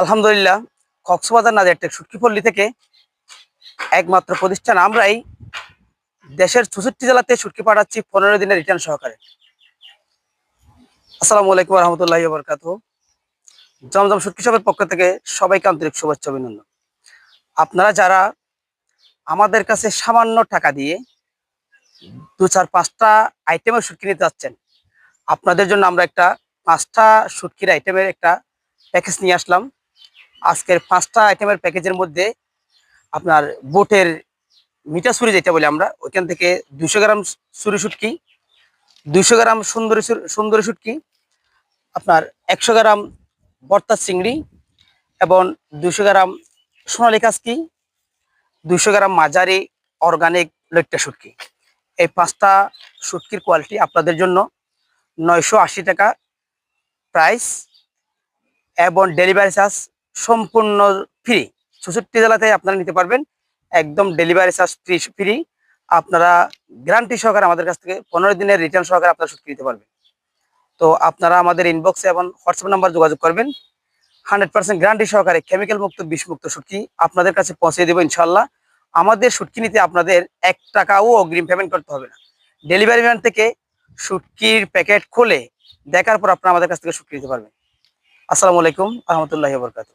আলহামদুলিল্লাহ, কক্সবাজার নাজিরটেক সুটকিপল্লী থেকে একমাত্র প্রতিষ্ঠান আমরাই দেশের চৌষট্টি জেলাতে সুটকি পাঠাচ্ছি পনেরো দিনের রিটার্ন সহকারে। আসসালামু আলাইকুম রহমতুল্লাহ বরকাত জমজম সুটকি শপের পক্ষ থেকে সবাইকে আন্তরিক শুভেচ্ছা অভিনন্দন। আপনারা যারা আমাদের কাছে সামান্য টাকা দিয়ে দু চার পাঁচটা আইটেমের সুটকি নিতে যাচ্ছেন, আপনাদের জন্য আমরা একটা পাঁচটা সুটকির আইটেমের একটা প্যাকেজ নিয়ে আসলাম। আজকের পাঁচটা আইটেমের প্যাকেজের মধ্যে আপনার বোটের মিঠা ছুরি যেটা বলি আমরা, ওইখান থেকে দুশো গ্রাম ছুরি শুটকি দুশো গ্রাম সুন্দরী সুন্দরী শুটকি, আপনার একশো গ্রাম বর্তা চিংড়ি এবং দুশো গ্রাম সোনালি কাসকি দুশো গ্রাম মাঝারি অর্গানিক লইট্টা শুটকি। এই পাঁচটা শুটকির কোয়ালিটি আপনাদের জন্য নয়শো আশি টাকা প্রাইস এবং ডেলিভারি চার্জ সম্পূর্ণ ফ্রি চৌষট্টি জেলাতে আপনারা নিতে পারবেন। একদম ডেলিভারি চার্জ ফ্রি ফ্রি আপনারা গ্যারান্টি সহকারে আমাদের কাছ থেকে পনেরো দিনের রিটার্ন সহকারে আপনারা শুটকি নিতে পারবেন। তো আপনারা আমাদের ইনবক্সে এবং হোয়াটসঅ্যাপ নাম্বার যোগাযোগ করবেন। হান্ড্রেড পার্সেন্ট গ্যারান্টি সহকারে কেমিক্যাল মুক্ত, বিষ মুক্ত শুটকি আপনাদের কাছে পৌঁছে দেবো ইনশাল্লাহ আমাদের শুটকি নিতে আপনাদের এক টাকাও অগ্রিম পেমেন্ট করতে হবে না। ডেলিভারি ম্যান থেকে শুটকির প্যাকেট খুলে দেখার পর আপনারা আমাদের কাছ থেকে শুটকি নিতে পারবেন। আসসালামু আলাইকুম রহমতুল্লাহ বরকাত